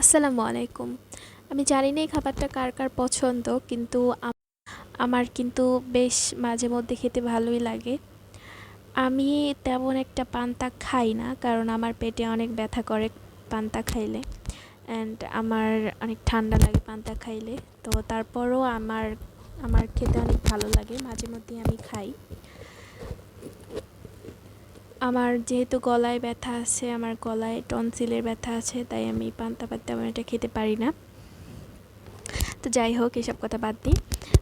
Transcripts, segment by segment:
আসসালামু আলাইকুম। আমি জানি না এই খাবারটা কার কার পছন্দ, কিন্তু আমার কিন্তু বেশ মাঝে মধ্যে খেতে ভালোই লাগে। আমি তেমন একটা পান্তা খাই না, কারণ আমার পেটে অনেক ব্যথা করে পান্তা খাইলে। অ্যান্ড আমার অনেক ঠান্ডা লাগে পান্তা খাইলে। তো তারপরও আমার আমার খেতে অনেক ভালো লাগে, মাঝে মধ্যে আমি খাই। আমার যেহেতু গলায় ব্যথা আছে, আমার গলায় টনসিলের ব্যথা আছে, তাই আমি পান্তা ভাত তেমন এটা খেতে পারি না। তো যাই হোক, এসব কথা বাদ দিই।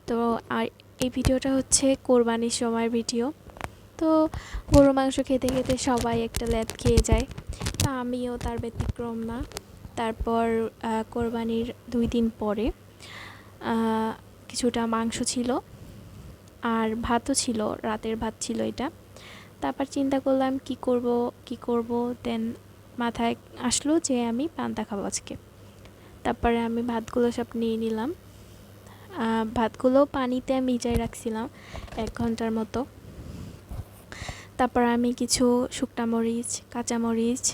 তো আর এই ভিডিওটা হচ্ছে কোরবানির সময়ের ভিডিও। তো গরু মাংস খেতে খেতে সবাই একটা ল্যাদ খেয়ে যায়। তা আমিও তার ব্যতিক্রম না। তারপর কোরবানির দুই দিন পরে কিছুটা মাংস ছিল। আর ভাতও ছিল, রাতের ভাত ছিল এটা। তারপর চিন্তা করলাম, কি করব কি করব? দেন মাথায় আসলো যে আমি পান্তা খাব আজকে। তারপরে আমি ভাতগুলো সব নিয়ে নিলাম। ভাতগুলো পানিতে ভিজাই রাখছিলাম এক ঘণ্টার মতো। তারপর আমি কিছু শুকনা মরিচ কাঁচামরিচ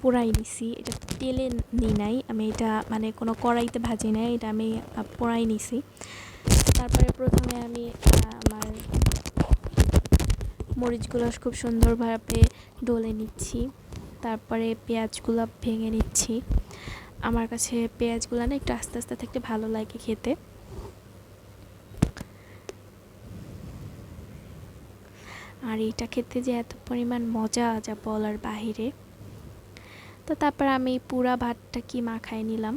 পোড়াই নিছি। এটা তেলে নিই নাই, আমি এটা মানে কোনো কড়াইতে ভাজি নাই, এটা আমি পোড়াই নিছি। তারপরে প্রথমে আমি আমার মরিচগুলো খুব সুন্দরভাবে ডলে নিচ্ছি। তারপরে পেঁয়াজগুলো ভেঙে নিচ্ছি। আমার কাছে পেঁয়াজগুলো না একটু আস্তে আস্তে থাকতে ভালো লাগে খেতে। আর এটা খেতে যে এত পরিমাণ মজা যা বলার বাহিরে। তো তারপর আমি পুরা ভাতটা কি মাখায় নিলাম।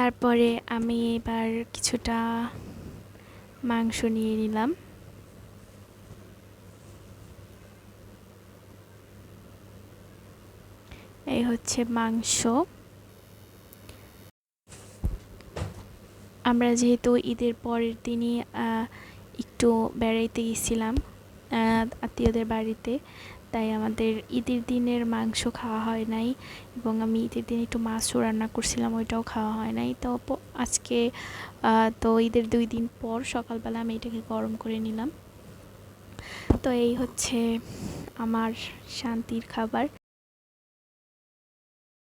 তারপরে আমি এবার কিছুটা মাংস নিয়ে নিলাম। এই হচ্ছে মাংস। আমরা যেহেতু ঈদের পরের দিনই একটু বেড়াইতে গেছিলাম আত্মীয়দের বাড়িতে তাই আমাদের ঈদের দিনের মাংস খাওয়া হয় নাই এবং আমি ঈদের দিন একটু মাছও রান্না করছিলাম, ওইটাও খাওয়া হয় নাই। তো আজকে তো ঈদের দুই দিন পর সকালবেলা আমি এটাকে গরম করে নিলাম। তো এই হচ্ছে আমার শান্তির খাবার।